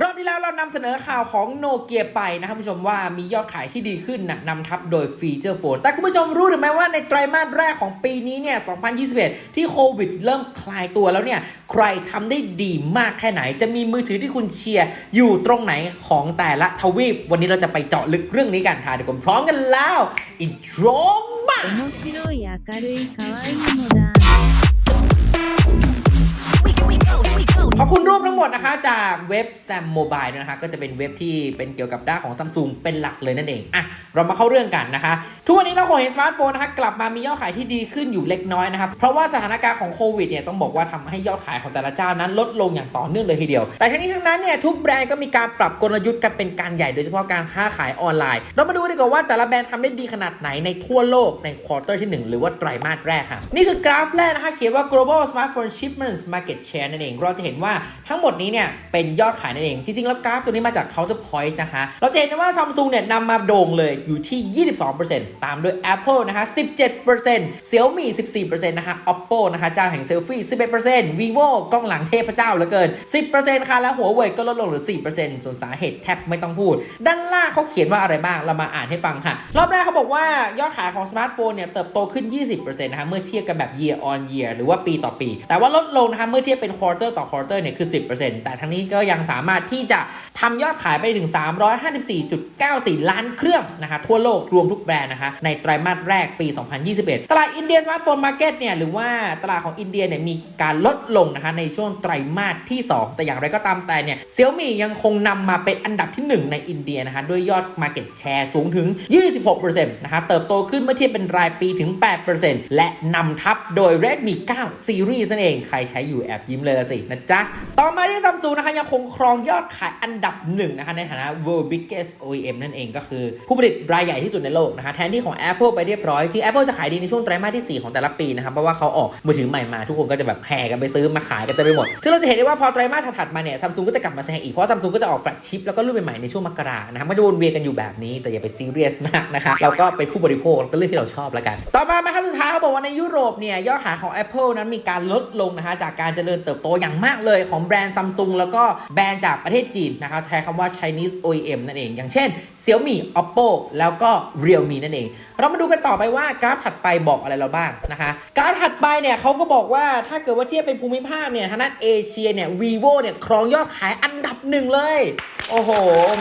รอบที่แล้วเรานำเสนอข่าวของโนเกียไปนะครับผู้ชมว่ามียอดขายที่ดีขึ้นนะนำทับโดยฟีเจอร์โฟน แต่คุณผู้ชมรู้หรือไม่ว่าในไตรมาสแรกของปีนี้เนี่ย 2021 ที่โควิดเริ่มคลายตัวแล้วเนี่ย ใครทำได้ดีมากแค่ไหน จะมีมือถือที่คุณเชียร์อยู่ตรงไหนของแต่ละทวีป วันนี้เราจะไปเจาะลึกเรื่องนี้กันค่ะเดี๋ยวผมพร้อมกันแล้วอินโทรมา มดนะคะจากเว็บ Sam Mobile ด้วยนะคะก็จะเป็นเว็บที่เป็นเกี่ยวกับด้านของ Samsung เป็นหลักเลยนั่นเองอะเรามาเข้าเรื่องกันนะคะ ทุกวันนี้เราคงเห็นสมาร์ทโฟนนะคะกลับมามียอดขายที่ดีขึ้นอยู่เล็กน้อยนะครับเพราะว่าสถานการณ์ของโควิดเนี่ยต้องบอกว่าทำให้ยอดขายของแต่ละเจ้านั้นลดลงอย่างต่อเนื่องเลยทีเดียว แต่ทั้งนี้ทั้งนั้นเนี่ยทุกแบรนด์ก็มีการปรับกลยุทธ์กันเป็นการใหญ่โดยเฉพาะการค้าขายออนไลน์ เรามาดูดีกว่าว่าแต่ละแบรนด์ทำได้ดีขนาดไหนในทั่วโลกในควอเตอร์ที่ 1 หรือว่าไตรมาสแรกค่ะนี่คือกราฟแรกนะคะเขียนว่า global smartphone shipments market share นั่นเองเราจะเห็นว่าทั้งหมดนี้เนี่ยเป็นยอดขายนั่นเอง จริงๆ แล้วกราฟตัวนี้มาจาก Counterpoint นะคะ เราจะเห็นได้ว่า Samsung เนี่ยนำมาโด่งเลยอยู่ที่ 22%ตามด้วย Apple นะคะ 17% Xiaomi 14%นะคะ Oppo นะคะเจ้าแห่งเซลฟี่ 11% Vivo กล้องหลังเทพเจ้าเหลือเกิน 10%ค่ะ แล้วหัวเว่ยก็ลดลงเหลือ 4%ส่วนสาเหตุแทบไม่ต้องพูด ด้านล่างเขาเขียนว่าอะไรบ้าง เรามาอ่านให้ฟังค่ะ รอบแรกเขาบอกว่ายอดขายของสมาร์ทโฟนเนี่ยเติบโตขึ้น 20%นะคะ เมื่อเทียบกันแบบ year on year หรือว่าปีต่อปี แต่ว่าลดลงนะคะ เมื่อเทียบเป็น quarter ต่อ quarter เนี่ยคือ 10%แต่ทั้งนี้ก็ยังสามารถที่จะทำยอดขายไปถึง 354.94 ล้านเครื่องนะคะทั่วโลกรวมทุกแบรนด์นะคะในไตรมาสแรกปี 2021 ตลาดอินเดียสมาร์ทโฟนมาร์เก็ตเนี่ยหรือว่าตลาดของอินเดียเนี่ยมีการลดลงนะคะในช่วงไตรมาสที่ 2 แต่อย่างไรก็ตามแต่เนี่ยเซี่ยมี่ยังคงนำมาเป็นอันดับที่ 1 ในอินเดียนะคะด้วยยอด Market Share สูงถึง 26%นะคะเติบโตขึ้นเมื่อเทียบเป็นรายปีถึง 8%และนำทับโดย Redmi 9 Series นั่นเอง ใครใช้อยู่แอบยิ้มเลยละสินะจ๊ะ ต่อมาที่ซัมซุงนะคะยังคงครองยอดขายอันดับหนึ่งนะคะในฐานะ World Biggest OEM นั่นเองก็คือผู้ผลิตรายใหญ่ที่สุดในโลกนะคะแทนที่ของ Apple ไปเรียบร้อยจริง Apple จะขายดีในช่วงไตรมาสที่ 4 ของแต่ละปีนะครับเพราะว่าเขาออกมือถือใหม่มาทุกคนก็จะแบบแห่กันไปซื้อมาขายกันเต็มไปหมด ซึ่งเราจะเห็นได้ว่าพอไตรมาสถัดมาเนี่ยซัมซุงก็จะกลับมาแซงอีกเพราะซัมซุงก็จะออกแฟลกชิพแล้วก็รุ่นใหม่ๆในช่วงมกรานะครับมันจะวนเวียนกันอยู่แบบนี้แต่อย่าไปซีเรียสมากนะคะเราก็เป็นผู้บริโภคเราก็เลือกที่เราชอบแล้วกัน ต่อมามาขั้นสุดท้ายเขาบอกว่าในยุโรปเนี่ยยอดขายของ Apple นั้นมีการลดลงนะคะจากการเจริญเติบโตอย่างมากเลยของแบรนด์ซัมซุงแล้วก็แบรนด์จากประเทศจีนนะคะใช้คำว่า Chinese OEM นั่นเอง อย่างเช่น Xiaomi Oppo แล้วก็ Realme นั่นเอง เรามาดูกันต่อไปว่ากราฟถัดไปบอกอะไรเราบ้างนะคะกราฟถัดไปเนี่ยเขาก็บอกว่าถ้าเกิดว่าเทียบเป็นภูมิภาคเนี่ยทางด้านเอเชียเนี่ย vivo เนี่ยครองยอดขายอันดับหนึ่งเลยโอ้โห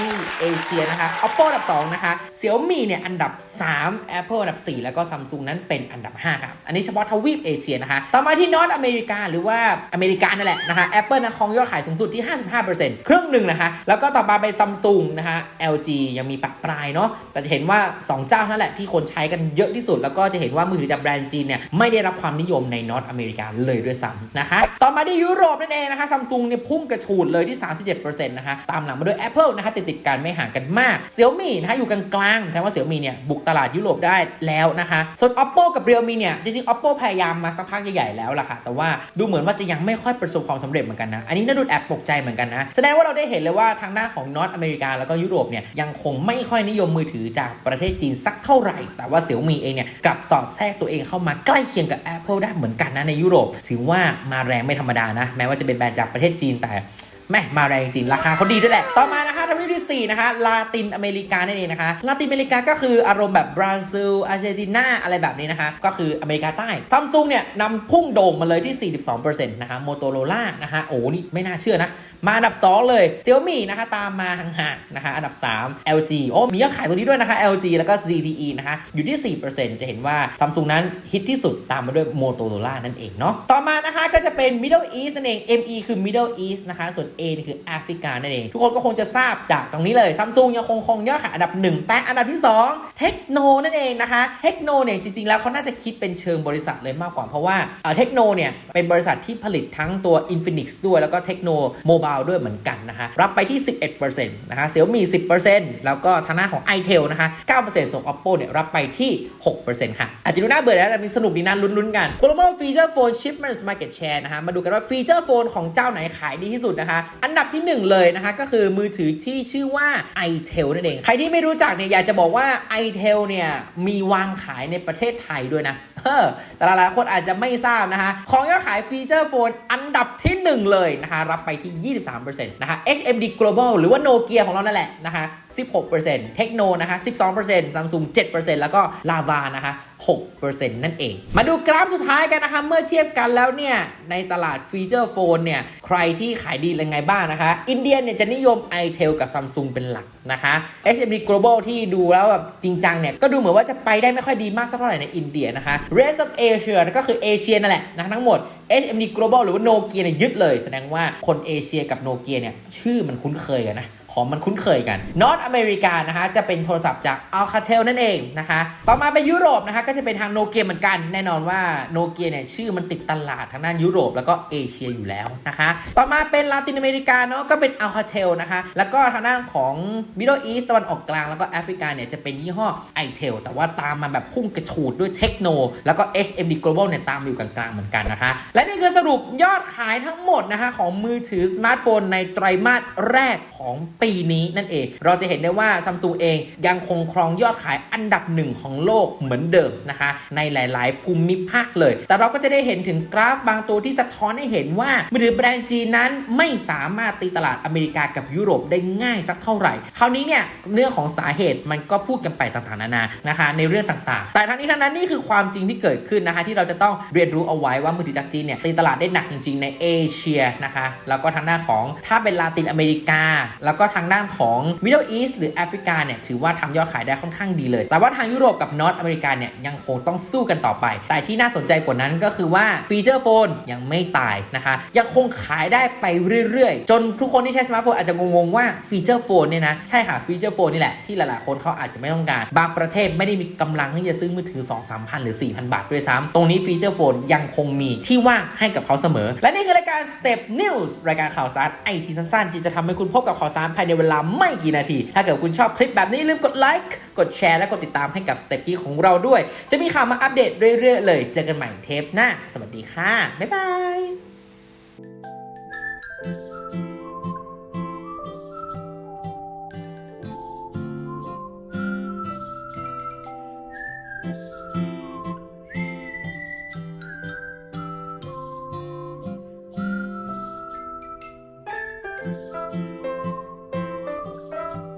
มีเอเชียนะคะ Oppo อันดับ 2 นะคะ Xiaomi เนี่ยอันดับ 3 Apple อันดับ 4 แล้วก็ Samsung นั้นเป็นอันดับ 5 ครับ อันนี้เฉพาะทวีปเอเชียนะคะ ต่อมาที่นอตอเมริกาหรือว่าอเมริกานั่นแหละนะคะ Apple นะครองยอดขายสูงสุดที่ 55%ครึ่งหนึ่งนะคะ แล้วก็ต่อมาเป็น Samsung นะคะ LG ยังมีปักปลายเนาะ แต่จะเห็นว่า 2 เจ้านั่นแหละที่คนใช้กันเยอะที่สุด แล้วก็จะเห็นว่ามือถือจากแบรนด์จีนเนี่ยไม่ได้รับความนิยมในนอตอเมริกาเลยด้วยซ้ำนะคะ ต่อมาที่ยุโรปนั่นเองนะคะ Samsung เนี่ยพุ่งกระฉูดเลยที่ 37%นะคะ ตามหลังมาด้วยอ Apple นะคะติดติดกันไม่ห่างกันมาก Xiaomi นะคะอยู่กลางๆแสดงว่า Xiaomi เนี่ยบุกตลาดยุโรปได้แล้วนะคะ ส่วน Oppo กับ Realme เนี่ยจริงๆ Oppo พยายามมาสักพักใหญ่ๆแล้วล่ะค่ะ แต่ว่าดูเหมือนว่าจะยังไม่ค่อยประสบความสำเร็จเหมือนกันนะ อันนี้น่าดูแอบตกใจเหมือนกันนะ แสดงว่าเราได้เห็นเลยว่าทางด้านของนอตอเมริกาแล้วก็ยุโรปเนี่ยยังคงไม่ค่อยนิยมมือถือจากประเทศจีนสักเท่าไหร่ แต่ว่า Xiaomi เองเนี่ยกลับสอดแทรกตัวเองเข้ามาใกล้เคียงกับ Apple ได้เหมือนกันนะในยุโรปถือว่ามาแรงไม่ธรรมดานะแม้ว่าจะเป็นแบรนด์จากประเทศจีนแต่ แม่มาแรงจริงราคาเขาดีด้วยแหละ ต่อมานะ ที่4นะคะลาตินอเมริกานั่นเองนะคะลาตินอเมริกาก็คืออารมณ์แบบบราซิลอาร์เจนตินาอะไรแบบนี้นะคะ ก็คืออเมริกาใต้ซัมซุงเนี่ยนำพุ่งโด่งมาเลยที่ 42%นะคะโมโตโรล่านะคะโอ้นี่ไม่น่าเชื่อนะ มาอันดับ 2 เลย Xiaomi นะคะตามมาห่างๆนะคะอันดับ 3 LG โอ้มียอดขายตัวนี้ด้วยนะคะ LG แล้วก็ ZTE นะคะอยู่ที่ 4%จะเห็นว่า Samsung นั้นฮิตที่สุดตามมาด้วย Motorola นั่นเองเนาะต่อมานะคะก็จะเป็น Middle East นั่นเอง ME คือ Middle East นะคะส่วน A นี่คือแอฟริกานั่นเองทุกคนก็คงจะทราบจากตรงนี้เลย Samsung ยังคงคงยอดขายอันดับ 1 แต่อันดับที่ 2 เทคโนนั่นเองนะคะ เทคโนเนี่ยจริงๆ แล้วเขาน่าจะคิดเป็นเชิงบริษัทเลยมากกว่า เพราะว่าเทคโนเนี่ยเป็นบริษัทที่ผลิตทั้งตัว Infinix ด้วยแล้วก็เทคโนโมบายด้วยเหมือนกันนะคะ รับไปที่ 11%นะคะ Xiaomi 10%แล้วก็ทางหน้าของ iTel นะคะ9%ส่ง Oppo เนี่ยรับไปที่ 6%ค่ะ อาจจะดูน่าเบื่อแล้วแต่มีสนุกดีนะลุ้นๆกัน Global Feature Phone Shipments Market Share นะคะมาดูกันว่าฟีเจอร์โฟนของเจ้าไหนขายดีที่สุดนะคะ อันดับที่ 1 เลยนะคะก็คือมือถือที่ชื่อว่า iTel นั่นเอง ใครที่ไม่รู้จักเนี่ยอยากจะบอกว่า iTel เนี่ยมีวางขายในประเทศไทยด้วยนะ เออแต่หลายๆคนอาจจะไม่ทราบนะคะของยอดขายฟีเจอร์โฟนอันดับที่ 1 เลยนะคะ รับไปที่ 23%นะคะ HMD Global หรือว่าโนเกียของเรานั่นแหละนะคะ16%เทคโนนะคะ12% Samsung 7%แล้วก็ Lava นะคะ6%นั่นเอง มาดูกราฟสุดท้ายกันนะคะ เมื่อเทียบกันแล้วเนี่ย ในตลาดฟีเจอร์โฟนเนี่ย ใครที่ขายดียังไงบ้างนะคะ อินเดียเนี่ยจะนิยม iTel กับ Samsung เป็นหลักนะคะ HMD Global ที่ดูแล้วแบบจริงจังเนี่ย ก็ดูเหมือนว่าจะไปได้ไม่ค่อยดีมากสักเท่าไหร่ในอินเดียนะคะ Rest of Asia ก็คือเอเชียนั่นแหละนะคะทั้งหมด HMD Global หรือว่าโนเกียเนี่ยยึดเลย แสดงว่าคนเอเชียกับโนเกียเนี่ยชื่อมันคุ้นเคยกันนะของมันคุ้นเคยกันนอตอเมริกานะคะจะเป็นโทรศัพท์จาก Alcatel นั่นเองนะคะต่อมาเป็นยุโรปนะคะก็จะเป็นทางโนเกียเหมือนกัน แน่นอนว่าโนเกียเนี่ยชื่อมันติดตลาดทางด้านยุโรปแล้วก็เอเชียอยู่แล้วนะคะต่อมาเป็นลาตินอเมริกาเนาะก็เป็น Alcatel นะคะแล้วก็ทางด้านของ Middle East ตะวันออกกลางแล้วก็แอฟริกาเนี่ยจะเป็นยี่ห้อ iTel แต่ว่าตามมาแบบพุ่งกระฉูดด้วยเทคโน แล้วก็ HMD Global เนี่ยตามอยู่กลางๆเหมือนกันนะคะและนี่คือสรุปยอดขายทั้งหมดนะคะของมือถือสมาร์ทโฟนในไตรมาสแรกของปีนี้นั่นเอง เราจะเห็นได้ว่า Samsung เองยังคงครองยอดขายอันดับหนึ่งของโลกเหมือนเดิมนะคะในหลาย ๆ ภูมิภาคเลย แต่เราก็จะได้เห็นถึงกราฟบางตัวที่สะท้อนให้เห็นว่ามือถือแบรนด์จีนนั้นไม่สามารถตีตลาดอเมริกากับยุโรปได้ง่ายสักเท่าไหร่ คราวนี้เนี่ยเรื่องของสาเหตุมันก็พูดกันไปต่างๆนานานะคะในเรื่องต่างๆ แต่ทั้งนี้ทั้งนั้นนี่คือความจริงที่เกิดขึ้นนะคะที่เราจะต้องเรียนรู้เอาไว้ว่ามือถือจากจีนเนี่ยตีตลาดได้หนักจริง ๆ ในเอเชียนะคะแล้วก็ทางด้านของถ้าเป็นลาตินอเมริกา แล้วก็ทางด้านของ Middle East หรือแอฟริกาเนี่ยถือว่าทำยอดขายได้ค่อนข้างดีเลย แต่ว่าทางยุโรปกับนอตอเมริกาเนี่ยยังคงต้องสู้กันต่อไป แต่ที่น่าสนใจกว่านั้นก็คือว่าฟีเจอร์โฟนยังไม่ตายนะคะยังคงขายได้ไปเรื่อยๆ จนทุกคนที่ใช้สมาร์ทโฟนอาจจะงงๆว่าฟีเจอร์โฟนเนี่ยนะใช่ค่ะฟีเจอร์โฟนนี่แหละที่หลายๆคนเขาอาจจะไม่ต้องการ บางประเทศไม่ได้มีกำลังที่จะซื้อมือถือ 2 3 0 0 0 หรือ 4,000 บาทด้วยซ้ำตรงนี้ฟีเจอร์โฟนยังคงมีที่ว่างให้กับเขาเสมอ และนี่คือรายการ Step News รายการข่าวสารไอทีสั้นๆที่จะทำให้คุณพบกับข่าวสารภายในเวลาไม่กี่นาที ถ้าเกิดคุณชอบคลิปแบบนี้ลืมกดไลค์กดแชร์และกดติดตามให้กับ Step กี้ของเราด้วย จะมีข่าวมาอัปเดตเรื่อยๆ เลย เจอกันใหม่เทปหน้า สวัสดีค่ะ บ๊ายบาย